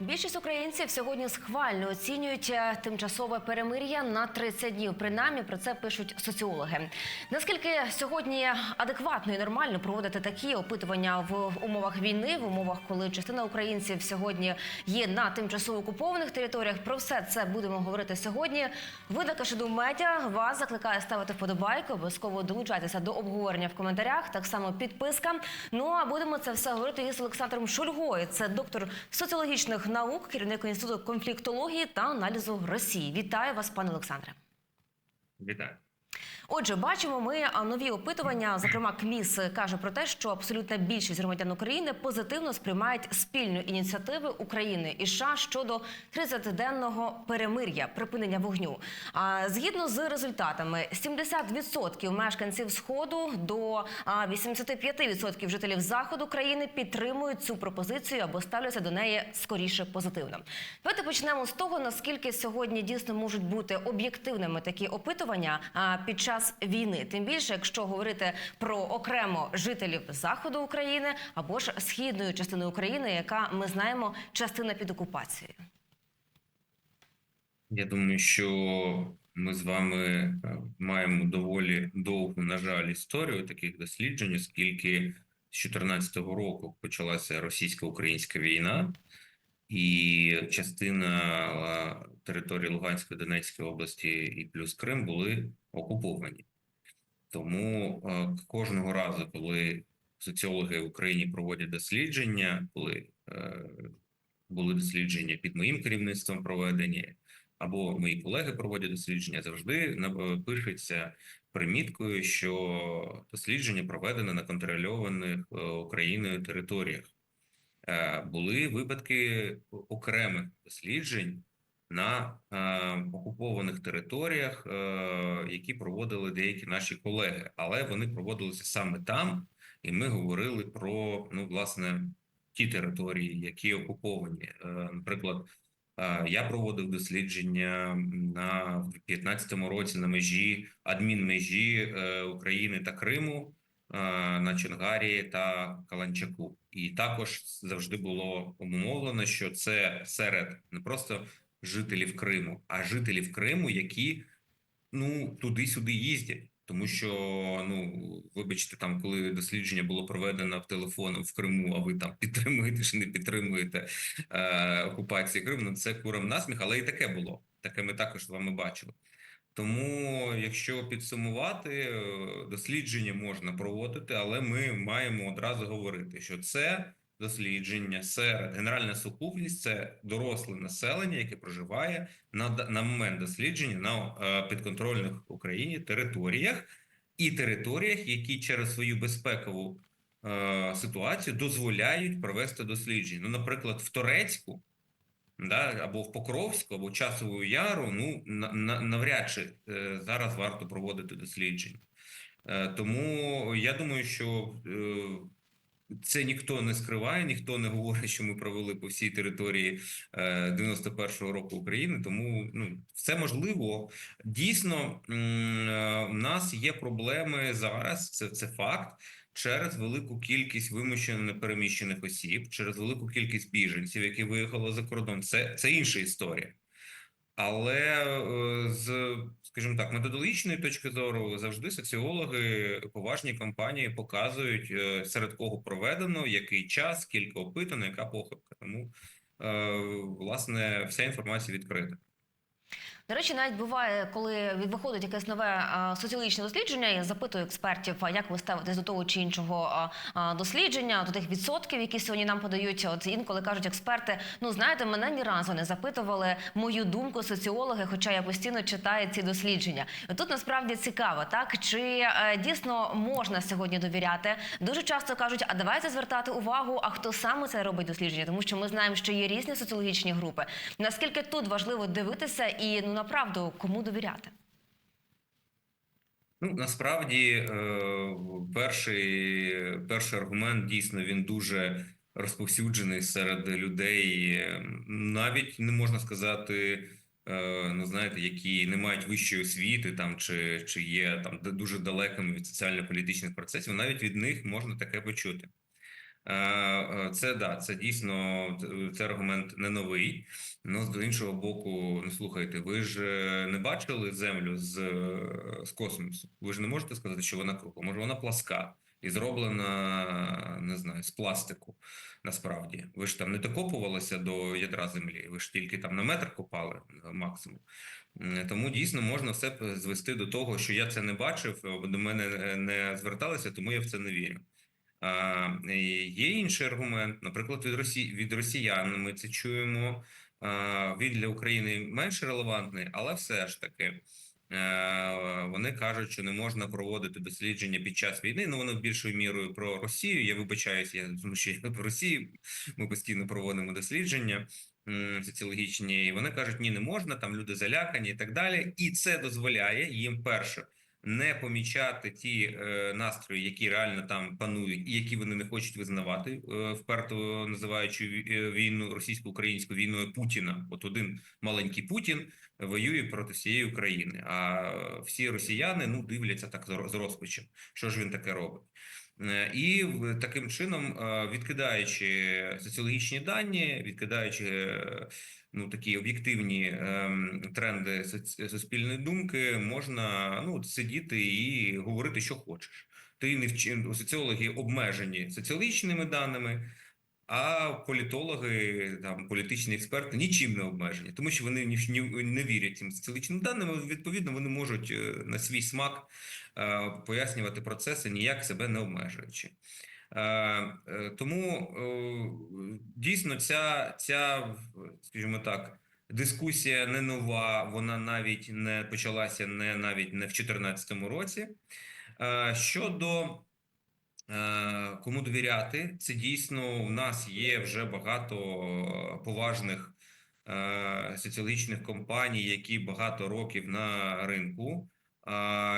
Більшість українців сьогодні схвально оцінюють е, тимчасове перемир'я на 30 днів. Принаймні про це пишуть соціологи. Наскільки сьогодні адекватно і нормально проводити такі опитування в умовах війни, в умовах, коли частина українців сьогодні є на тимчасово окупованих територіях? Про все це будемо говорити сьогодні. Видака Шеду Медіа вас закликає ставити вподобайку, обов'язково долучайтеся до обговорення в коментарях. Так само підписка. Ну а будемо це все говорити із Олександром Шульгою. Це доктор соціологічних наук, керівник інституту конфліктології та аналізу Росії. Вітаю вас, пане Олександре. Вітаю. Отже, бачимо ми нові опитування. Зокрема, КМІС каже про те, що абсолютна більшість громадян України позитивно сприймають спільну ініціативи України і США щодо 30-денного перемир'я, припинення вогню. А згідно з результатами, 70% мешканців сходу до а, 85% жителів заходу країни підтримують цю пропозицію або ставляться до неї скоріше позитивно. Давайте почнемо з того, наскільки сьогодні дійсно можуть бути об'єктивними такі опитування під час війни. Тим більше, якщо говорити про окремо жителів заходу України або ж східної частини України, яка ми знаємо частина під окупацією. Я думаю, що ми з вами е, маємо доволі довгу, на жаль, історію таких досліджень, оскільки з 2014 року почалася російсько-українська війна, і частина е, території Луганської Донецької області і плюс Крим були окуповані. Тому е, кожного разу, коли соціологи в Україні проводять дослідження, коли е, були дослідження під моїм керівництвом проведені, або мої колеги проводять дослідження, завжди пишеться приміткою, що дослідження проведено на контрольованих е, Україною територіях. Е, Були випадки окремих досліджень на е, окупованих територіях, е, які проводили деякі наші колеги, але вони проводилися саме там, і ми говорили про ну власне ті території, які окуповані. Е, Наприклад, е, я проводив дослідження на в 15-му році на межі адмінмежі е, України та Криму е, на Чонгарі та Каланчаку, і також завжди було умовлено, що це серед не просто жителів Криму, а жителів Криму, які ну туди-сюди їздять. Тому що ну вибачте, там коли дослідження було проведено в телефону в Криму, а ви там підтримуєте чи не підтримуєте е, окупації Криму, ну це курам насміх, але і таке було. Таке ми також з вами бачили. Тому, якщо підсумувати, е, дослідження можна проводити, але ми маємо одразу говорити, що це дослідження серед генеральна сукупність це доросле населення, яке проживає на, на момент дослідження на е, підконтрольних Україні територіях і територіях, які через свою безпекову е, ситуацію дозволяють провести дослідження. Ну, наприклад, в Торецьку да, або в Покровську, або Часову Яру, ну на, на, навряд чи е, зараз варто проводити дослідження. Е, тому я думаю, що е, це ніхто не скриває, ніхто не говорить, що ми провели по всій території е, 91-го року України. Тому ну все можливо. Дійсно, е, в нас є проблеми зараз. Це, це факт. Через велику кількість вимушено переміщених осіб, через велику кількість біженців, які виїхали за кордон, це, це інша історія. Але е, з, скажімо так, методологічної точки зору завжди соціологи поважні компанії показують е, серед кого проведено, який час, скільки опитано, яка похибка. Тому е, власне вся інформація відкрита. До речі, навіть буває, коли виходить якесь нове соціологічне дослідження, я запитую експертів, як ви ставитесь до того чи іншого дослідження, до тих відсотків, які сьогодні нам подають. От інколи кажуть експерти, ну знаєте, мене ні разу не запитували мою думку соціологи, хоча я постійно читаю ці дослідження. Тут насправді цікаво, так чи е, дійсно можна сьогодні довіряти? Дуже часто кажуть, а давайте звертати увагу, а хто саме це робить дослідження, тому що ми знаємо, що є різні соціологічні групи. Наскільки тут важливо дивитися і ну направду кому довіряти? Ну насправді е, перший, перший аргумент дійсно він дуже розповсюджений серед людей, навіть не можна сказати. е, Ну, знаєте, які не мають вищої освіти, там чи, чи є там дуже далекими від соціально-політичних процесів, навіть від них можна таке почути. Е, е, Це да, це дійсно це аргумент не новий. Ну з іншого боку, ну слухайте, ви ж е, не бачили землю з, з космосу. Ви ж не можете сказати, що вона кругла. Може, вона пласка і зроблена, не знаю, з пластику. Насправді, ви ж там не докопувалися до ядра землі. Ви ж тільки там на метр копали максимум. Тому дійсно можна все звести до того, що я це не бачив, до мене не зверталися, тому я в це не вірю. А, є інший аргумент, наприклад, від Росі... від росіян. Ми це чуємо. Він для України менш релевантний, але все ж таки. е, Вони кажуть, що не можна проводити дослідження під час війни. Ну, воно більшою мірою про Росію. Я вибачаюсь, я тому що я про Росію. Ми постійно проводимо дослідження соціологічні, і вони кажуть, ні, не можна. Там люди залякані і так далі. І це дозволяє їм перше не помічати ті е, настрої, які реально там панують, і які вони не хочуть визнавати, е, вперто називаючи е, війну російсько-українську війною Путіна. От один маленький Путін воює проти всієї України. А всі росіяни ну дивляться так з роз- розпачем. Що ж він таке робить? Е, І таким чином, е, відкидаючи соціологічні дані, відкидаючи ну такі об'єктивні ем, тренди суспільної думки, можна ну сидіти і говорити, що хочеш. Ти не вчи... соціологи обмежені соціологічними даними. А політологи, там політичні експерти нічим не обмежені, тому що вони не вірять цим соціологічним даним. Відповідно, вони можуть е, на свій смак е, пояснювати процеси, ніяк себе не обмежуючи. Е, е, Тому е, дійсно ця, ця, скажімо так, дискусія не нова, вона навіть не почалася не навіть не в 2014 році. Щодо кому довіряти, це дійсно у нас є вже багато поважних соціологічних компаній, які багато років на ринку.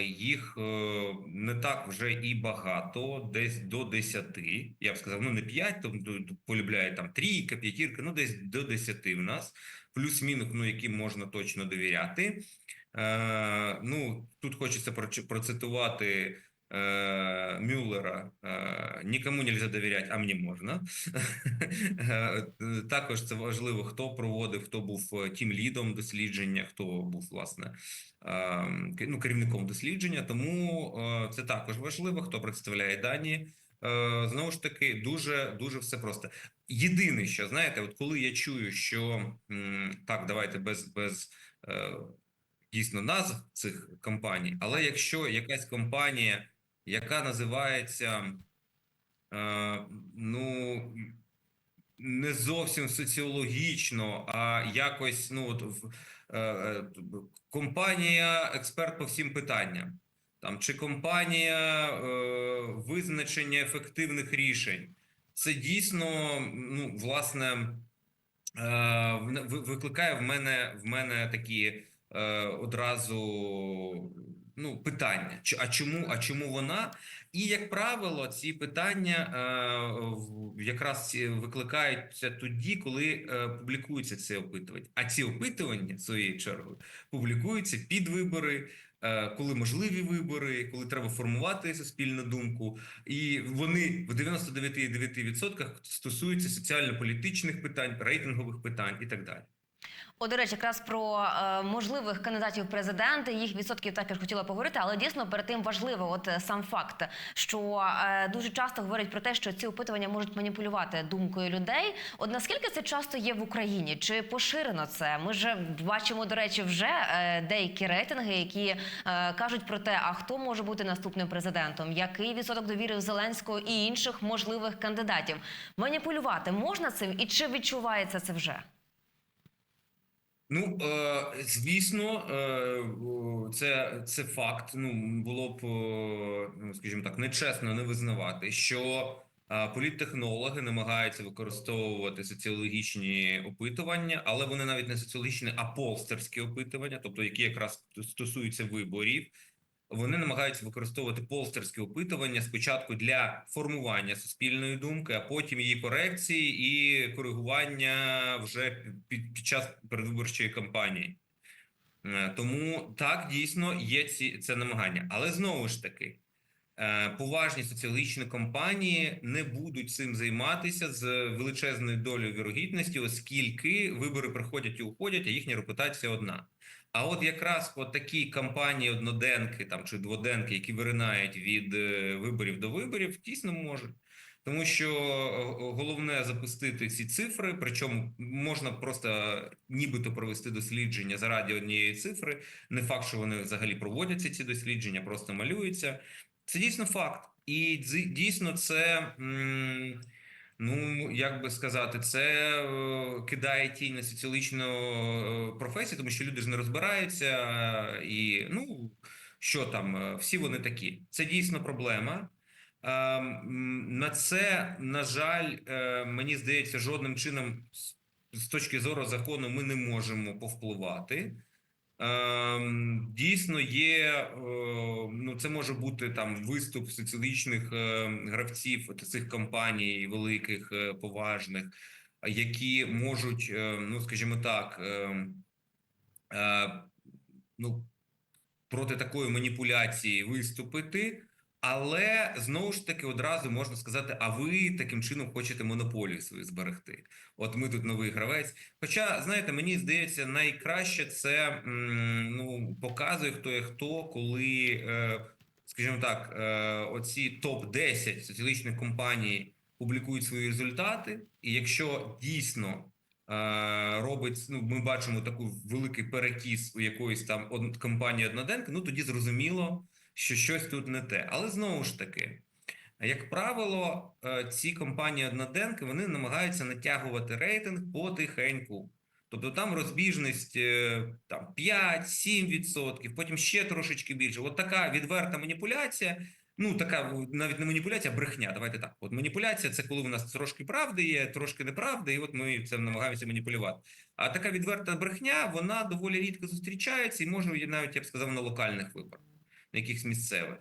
Їх е, не так вже і багато, десь до 10. Я б сказав, ну не 5, там ду- полюбляє там трійка, п'ятірка, ну десь до 10 в нас, плюс-мінус, ну яким можна точно довіряти. Е, ну, тут хочеться процитувати Мюллера е, «Нікому нельзя довіряти, а мені можна». Також це важливо, хто проводив, хто був е, тім-лідом дослідження, хто був, власне, ем, ну, керівником дослідження. Тому е, це також важливо, хто представляє дані. Е, Знову ж таки, дуже дуже все просто. Єдине, що знаєте, от коли я чую, що так, давайте без, без е, дійсно назв цих компаній, але якщо якась компанія, яка називається е, ну не зовсім соціологічно, а якось ну от в е, е, компанія експерт по всім питанням, там чи компанія е, визначення ефективних рішень, це дійсно ну власне е, викликає в мене в мене такі е, одразу ну питання. А чому, а чому вона? І як правило, ці питання е, якраз викликаються тоді, коли е, публікується це опитування. А ці опитування своєю чергою публікуються під вибори. е, Коли можливі вибори, коли треба формувати суспільну думку, і вони в 99,9% стосуються соціально-політичних питань, рейтингових питань і так далі. О, до речі, якраз про е, можливих кандидатів в президенти, їх відсотків також хотіла поговорити, але дійсно перед тим важливо, от е, сам факт, що е, дуже часто говорять про те, що ці опитування можуть маніпулювати думкою людей. От наскільки це часто є в Україні? Чи поширено це? Ми ж бачимо, до речі, вже е, деякі рейтинги, які е, кажуть про те, а хто може бути наступним президентом, який відсоток довіри Зеленського і інших можливих кандидатів. Маніпулювати можна цим, і чи відчувається це вже? Ну, е, звісно, е, це, це факт. Ну, було б, е, ну, скажімо так, нечесно не визнавати, що політтехнологи намагаються використовувати соціологічні опитування, але вони навіть не соціологічні, а полстерські опитування, тобто які якраз стосуються виборів. Вони намагаються використовувати полстерські опитування спочатку для формування суспільної думки, а потім її корекції і коригування вже під, під час передвиборчої кампанії. Е, Тому так дійсно є ці це намагання, але знову ж таки, Е, Поважні соціологічні компанії не будуть цим займатися з величезною долею вірогідності, оскільки вибори приходять і уходять, а їхня репутація одна. А от якраз по такій кампанії одноденки там чи дводенки, які виринають від е, виборів до виборів, дійсно можуть. Тому що е, головне запустити ці цифри, причому можна просто нібито провести дослідження заради однієї цифри. Не факт, що вони взагалі проводяться ці дослідження, просто малюються. Це дійсно факт, і дійсно це. м, Ну, як би сказати, це е, кидає тінь на соціологічну е, професію, тому що люди ж не розбираються, і ну що там, е, всі вони такі. Це дійсно проблема. Е, На це, на жаль, мені здається, жодним чином з точки зору закону ми не можемо повпливати. Ем, Дійсно є, е, ну це може бути там виступ соціологічних е, гравців цих компаній великих, е, поважних, які можуть, ну скажімо так, ну проти такої маніпуляції виступити. Але знову ж таки одразу можна сказати: а ви таким чином хочете монополію свою зберегти? От ми тут новий гравець. Хоча, знаєте, мені здається, найкраще це ну показує хто є хто, коли, е, скажімо так, е, оці топ 10 соціологічних компаній публікують свої результати, і якщо дійсно е, робить, ну ми бачимо таку великий перекіс у якоїсь там компанії одноденки, ну тоді зрозуміло, що щось тут не те. Але знову ж таки. Як правило, е, ці компанії одноденки вони намагаються натягувати рейтинг потихеньку. Тобто там розбіжність е, там 5-7%, потім ще трошечки більше. От така відверта маніпуляція. Ну, така навіть не маніпуляція, а брехня. Давайте так. От маніпуляція це коли у нас трошки правди є, трошки неправди, і от ми це намагаємося маніпулювати. А така відверта брехня, вона доволі рідко зустрічається і може навіть я б сказав на локальних виборах, на якихось місцевих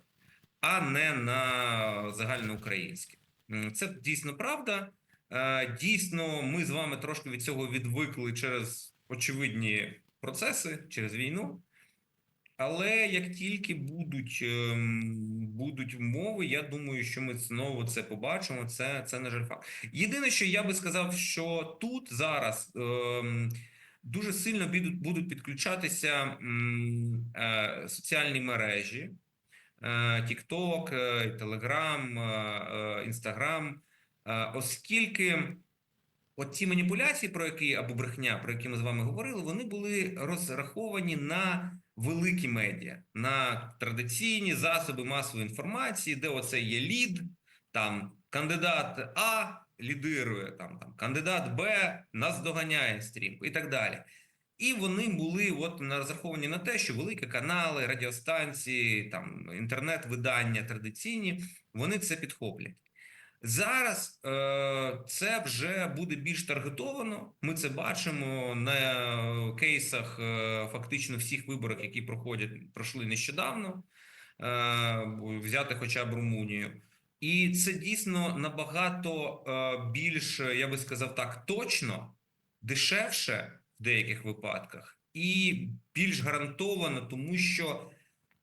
а не на загальноукраїнське. Це дійсно правда. Е, Дійсно, ми з вами трошки від цього відвикли через очевидні процеси, через війну. Але як тільки будуть, ем, будуть умови, я думаю, що ми знову це побачимо. Це, це на жаль факт. Єдине, що я би сказав, що тут зараз ем, дуже сильно будуть, підключатися е, соціальні мережі. е, TikTok, е, Telegram, Instagram, оскільки от ці маніпуляції, про які або брехня, про які ми з вами говорили, вони були розраховані на великі медіа, на традиційні засоби масової інформації, де оце є лід, там кандидат А лідирує, там, там кандидат Б нас доганяє стрімко і так далі. І вони були от розраховані на те, що великі канали, радіостанції, там інтернет-видання традиційні, вони це підхоплять. Зараз е, це вже буде більш таргетовано. Ми це бачимо на кейсах е, фактично всіх виборах, які проходять пройшли нещодавно. Е, взяти хоча б Румунію. І це дійсно набагато е, більш, я би сказав так, точно, дешевше в деяких випадках, і більш гарантовано, тому що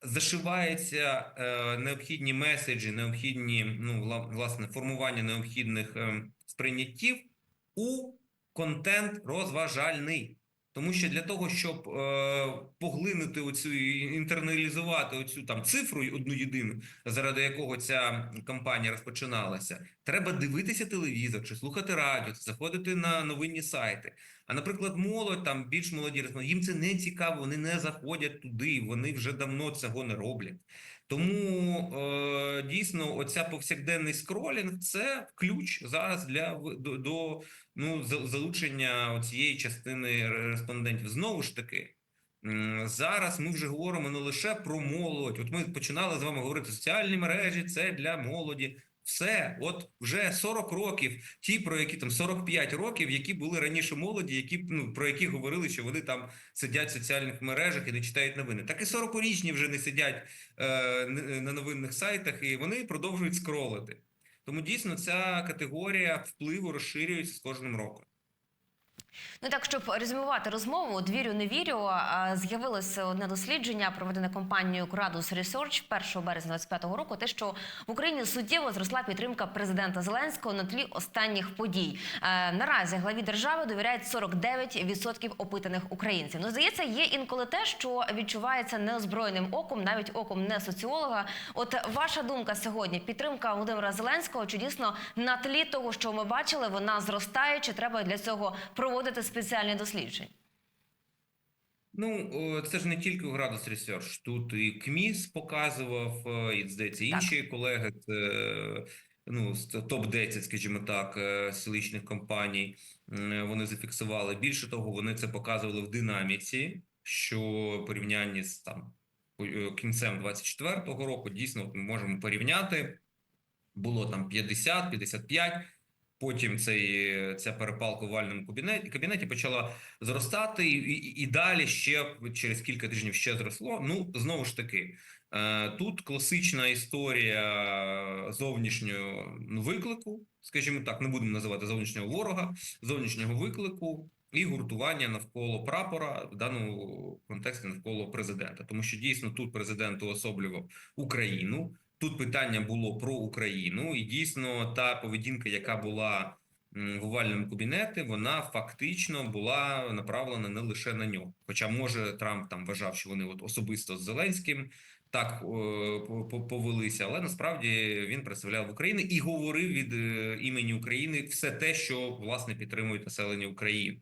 зашиваються е, необхідні меседжі, необхідні, ну, власне, формування необхідних е, сприйняттів у контент розважальний. Тому що для того, щоб е, поглинути оцю інтерналізувати оцю там цифру одну єдину, заради якого ця кампанія розпочиналася, треба дивитися телевізор чи слухати радіо, заходити на новинні сайти. А наприклад, молодь там більш молоді їм це не цікаво, вони не заходять туди, вони вже давно цього не роблять. Тому е, дійсно, оця повсякденний скролінг це ключ зараз для до, до ну за- залучення цієї частини респондентів. Знову ж таки. Зараз ми вже говоримо не лише про молодь. От ми починали з вами говорити соціальні мережі, це для молоді. Все, от вже 40 років, ті, про які там 45 років, які були раніше молоді, які ну про які говорили, що вони там сидять в соціальних мережах і не читають новини. Так і 40-річні вже не сидять е, на новинних сайтах, і вони продовжують скролити. Тому дійсно ця категорія впливу розширюється з кожним роком. Ну так, щоб резюмувати розмову, от вірю, не вірю. З'явилося одне дослідження, проведене компанією Gradus Research 1 березня 25 року. Те, що в Україні суттєво зросла підтримка президента Зеленського на тлі останніх подій. Е, Наразі главі держави довіряють 49% опитаних українців. Ну, здається, є інколи те, що відчувається неозброєним оком, навіть оком не соціолога. От ваша думка сьогодні: підтримка Володимира Зеленського чи дійсно на тлі того, що ми бачили, вона зростає, чи треба для цього проводити спеціальні дослідження? Ну, це ж не тільки Градус Research. Тут і КМІС показував, е, і здається, інші колеги. Це ну топ 10 скажімо так, е, столичних компаній. Вони зафіксували. Більше того, вони це показували в динаміці, що в порівнянні з там е, кінцем 24-го року дійсно ми можемо порівняти. Було там 50, 55, Потім цей, ця перепалка в вальному кабінеті, кабінеті почала зростати, і, і, і далі ще через кілька тижнів ще зросло. Ну знову ж таки, е, тут класична історія зовнішнього виклику, скажімо так, не будемо називати зовнішнього ворога, зовнішнього виклику і гуртування навколо прапора, в даному контексті навколо президента, тому що дійсно тут президент уособлював Україну. Тут питання було про Україну, і дійсно та поведінка, яка була в овальному кабінеті, вона фактично була направлена не лише на нього. Хоча, може, Трамп там вважав, що вони от особисто з Зеленським так е, по- по- повелися, але насправді він представляв Україну і говорив від е, імені України все те, що власне підтримують населення України.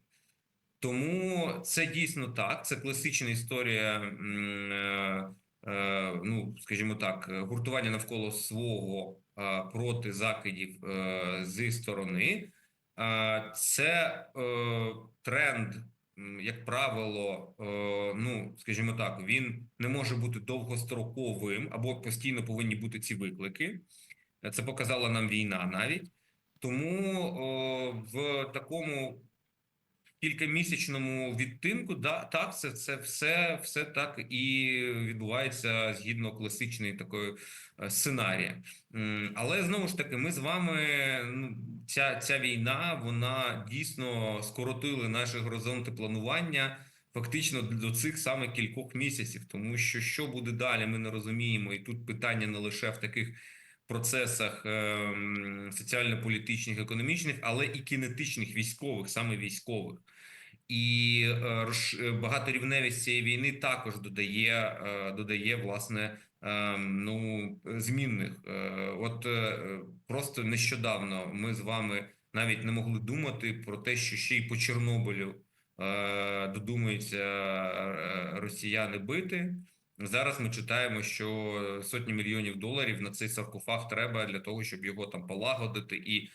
Тому це дійсно так. Це класична історія. Е, ну, скажімо так, е, гуртування навколо свого е, проти закидів зі сторони. Це тренд, як правило, ну, скажімо так, він не може бути довгостроковим або постійно повинні бути ці виклики. Це показала нам війна навіть. Тому о, в такому кількамісячному відтинку, да, так, це, це все, все так і відбувається згідно класичної такої е, сценарія. Але знову ж таки, ми з вами ну, ця, ця війна вона дійсно скоротили наші горизонти планування. Фактично до цих саме кількох місяців, тому що що буде далі, ми не розуміємо, і тут питання не лише в таких процесах ем, соціально-політичних, економічних, але і кінетичних військових, саме військових. І е, е, багаторівневість цієї війни також додає, е, додає власне ем, ну, змінних. От просто нещодавно ми з вами навіть не могли думати про те, що ще й по Чорнобилю додумаються росіяни бити. Зараз ми читаємо, що сотні мільйонів доларів на цей саркофаг треба для того, щоб його там полагодити і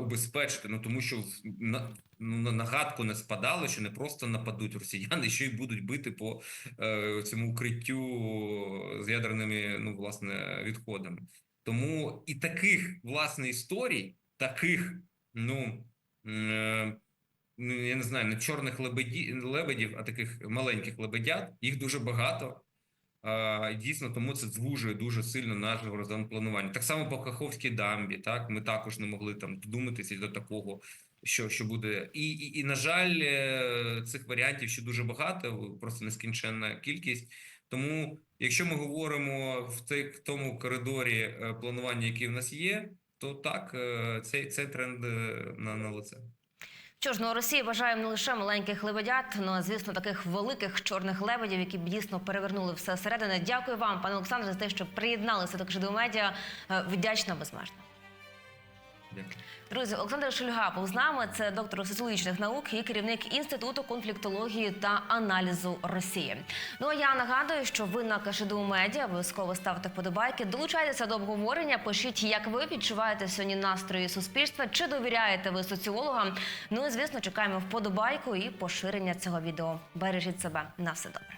убезпечити. Ну тому що в- на, ну, на нагадку не спадало, що не просто нападуть росіяни, що й будуть бити по е, цьому укриттю з ядерними ну власне відходами. Тому і таких власне історій, таких ну. е, ну, я не знаю, не чорних лебеді, лебедів, а таких маленьких лебедят. Їх дуже багато. А, дійсно, тому це звужує дуже сильно наш горизонт планування. Так само по Каховській дамбі. Так, ми також не могли там додуматися до такого, що, що буде. І, і, і на жаль, е, цих варіантів ще дуже багато, просто нескінченна кількість. Тому, якщо ми говоримо в в тому коридорі е, планування, який в нас є, то так, е, цей, цей тренд на, на лице. Що ж, ну Росії бажаємо не лише маленьких лебедят, ну а звісно таких великих чорних лебедів, які б дійсно перевернули все зсередини. Дякую вам, пане Олександре, за те, що приєдналися до «Кожеду медіа. Вдячна безмежно. Друзі, Олександр Шульга з нами. Це доктор соціологічних наук і керівник інституту конфліктології та аналізу Росії. Ну а я нагадую, що ви на Кашиду Медіа обов'язково ставте вподобайки. Долучайтеся до обговорення. Пишіть, як ви відчуваєте сьогодні настрої суспільства, чи довіряєте ви соціологам. Ну і звісно, чекаємо вподобайку і поширення цього відео. Бережіть себе на все добре.